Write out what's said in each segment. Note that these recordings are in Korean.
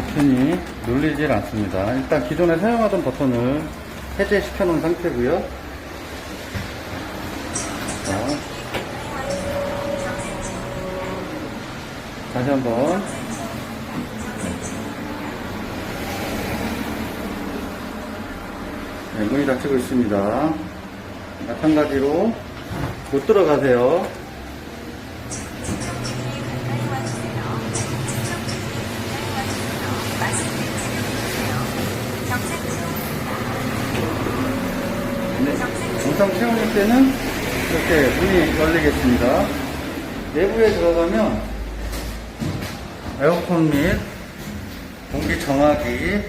버튼이 눌리질 않습니다. 일단 기존에 사용하던 버튼을 해제시켜 놓은 상태고요. 자, 다시 한번 네, 문이 닫히고 있습니다. 마찬가지로 못 들어가세요. 정상 체온일 때는 이렇게 문이 열리겠습니다. 내부에 들어가면 에어컨 및 공기 정화기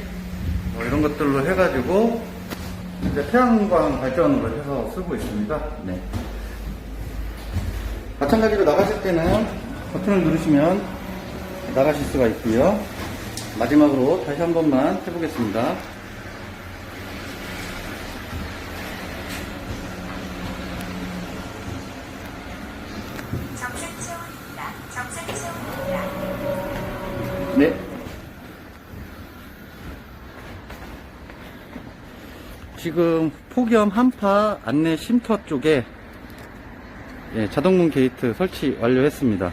뭐 이런 것들로 해가지고 이제 태양광 발전으로 해서 쓰고 있습니다. 네. 마찬가지로 나가실 때는 버튼을 누르시면 나가실 수가 있고요. 마지막으로 다시 한 번만 해보겠습니다. 네. 지금 폭염 한파 안내 쉼터 쪽에 예, 자동문 게이트 설치 완료했습니다.